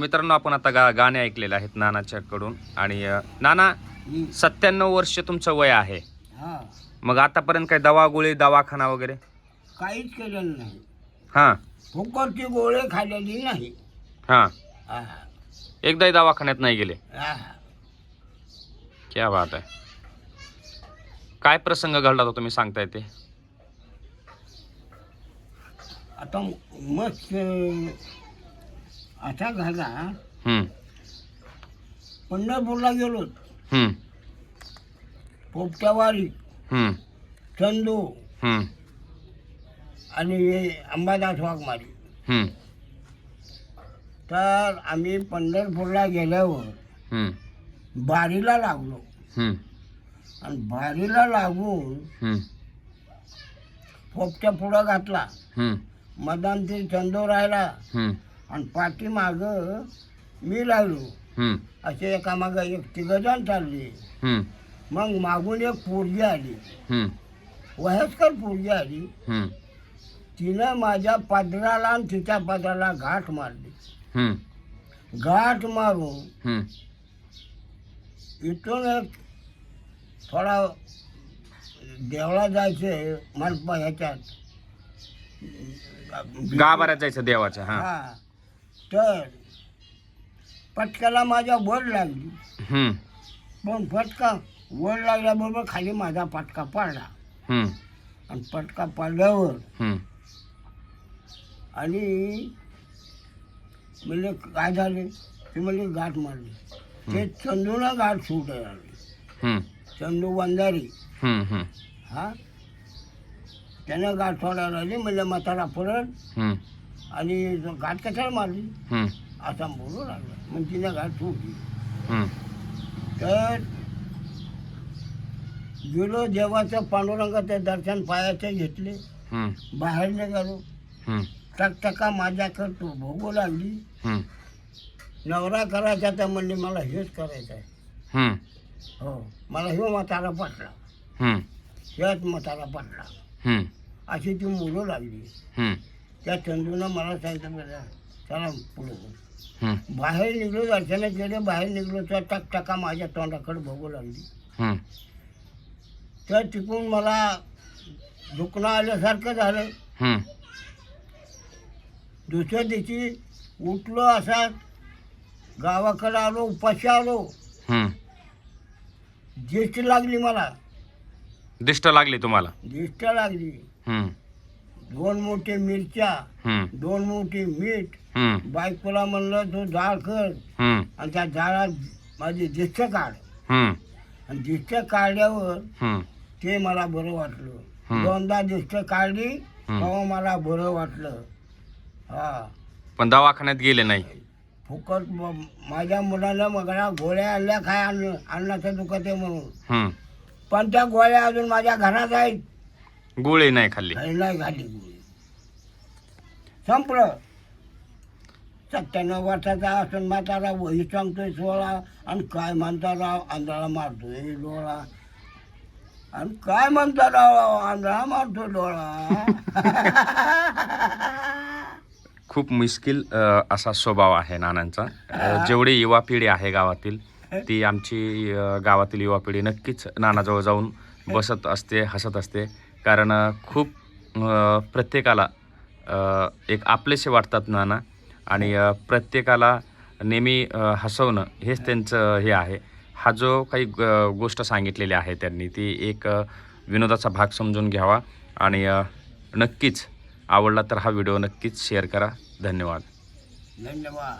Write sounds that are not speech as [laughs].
मित्रांनो आपण आता गा गाणे ऐकलेले आहेत नानाच्याकडून. आणि अ, नाना सत्त्याण्णव वर्ष तुमचं वय आहे. हा. मग आतापर्यंत काही दवा गोळी दवाखाना वगैरे? काहीच केलेलं नाही. हां. फुकटची गोळे खाल्लेली नाही. हां. हा. एकदाही दवाखान्यात नाही गेले? हा. क्या बात आहे. काय प्रसंग घडला तो तुम्ही सांगताय ते? आता मस्त असा झाला. हम्म, पंढरपूरला गेलो. हम्म, हम्म, चंदू हम्म, आणि हे अंबादास वाघमारी. हम्म, तर आम्ही पंढरपूरला गेल्यावर हम्म, बारीला लागलो. हम्म, आणि बारीला लागून हम्म, पोपट्या पुढं घातला. हम्म, मदान ते चंदू राहिला. हम्म, आणि पाठीमाग मी लागलो हम्म, असे एकामाग एक तिघजण चालली. हम्म, मग मागून एक पोरगी आली. हम्म, वयस्कर पोरगी आली. हम्म, तिनं माझ्या पदराला आणि तिच्या पदराला घाट मारली. हम्म, घाट मारून हम्म. इथून एक थोडा देवळा जायचं मला ह्याच्यात गाभाऱ्यात जायचं देवाच्या हा. हा. तर पटक्याला माझ्या वर लागली. हम्म, पण फटका वर लागल्याबरोबर खाली माझा पटका पडला. हम्म, आणि पटका पडल्यावर हम्म, आणि म्हणजे काय झाले? ते म्हणजे गाठ मारली. ते चंदूला गाठ सुटायला लागली. हम्म, चंदू हम्म, हम्म, हा? त्यानं गाठ सोडायला लागली. म्हणजे म्हातारा परत हम्म, आणि गाठ कशाला मारली? हम्म, असा बोलू लागला. मग तिनं गाठ हम्म, तर गेलो देवाचं पांडुरंगाचं दर्शन पायाचे घेतले. हम्म, बाहेर निघालो. हम्म, टकटका माझ्याकडं तो भोगू लागली. हम्म, नवरा करायचा तर म्हणले मला हेच करायचं आहे. हम्म, हो. मला ह्यो म्हातारा पटला. हम्म, ह्याच म्हातारा पटला. हम्म, अशी ती मुलं लागली. हम्म, त्या चंदूनं मला सांगितलं बरं चला पुढे बाहेर निघलो दर्शनात गेले बाहेर निघलो तर टकटका माझ्या तोंडाकडे बघू लागली. तर तिकडून मला दुखणं आल्यासारखं झालं. दुसऱ्या दिवशी उठलो असा गावाकडे आलो उपाशी आलो. ज्येष्ठ लागली मला. दिष्ट लागली तुम्हाला? ज्येष्ठ लागली. हम्म, दोन मोठे मिरच्या हम्म, दोन मोठे मीठ हम्म, बायकोला म्हणलं तो जाळ कर हम्म, आणि त्या जाळात माझी दिष्ट काढ. हम्म, आणि दिष्ट काढल्यावर हम्म, ते मला बरं वाटलं. हम्म. दोनदा दिष्ट काढली. तेव्हा मला बरं वाटलं. हा. पण दवाखान्यात गेले नाही. फुकट म- माझ्या मुलाला मगळा गोळ्या आणल्या काय अन्नाचं दुखत आहे म्हणून. हम्म. पण त्या गोळ्या अजून माझ्या घरात आहेत. गोळी नाही खाल्ली. नाही गोळी. संपलं. सत्त्याण्णव वर्षाचा असून म्हातारा वही सांगतोय सोळा. आणि काय म्हणता राव आंधळा मारतोय डोळा. आणि काय म्हणता राव आंधळा मारतोय डोळा. [laughs] खूप मुश्किल अ, असा स्वभाव आहे नानांचा. अ, जेवढी युवा पिढी आहे गावातील ती आमची अ, गावातील युवा पिढी नक्कीच नानाजवळ जाऊन बसत असते हसत असते. कारण खूप प्रत्येकाला एक आपलेसे वाटतात नाना. आणि प्रत्येकाला नेहमी हसवणं हेच त्यांचं हे आहे. हा जो काही ग- गोष्ट सांगितलेली आहे त्यांनी ती एक विनोदाचा भाग समजून घ्यावा. आणि नक्कीच आवडला तर हा व्हिडिओ नक्कीच शेअर करा. धन्यवाद. धन्यवाद.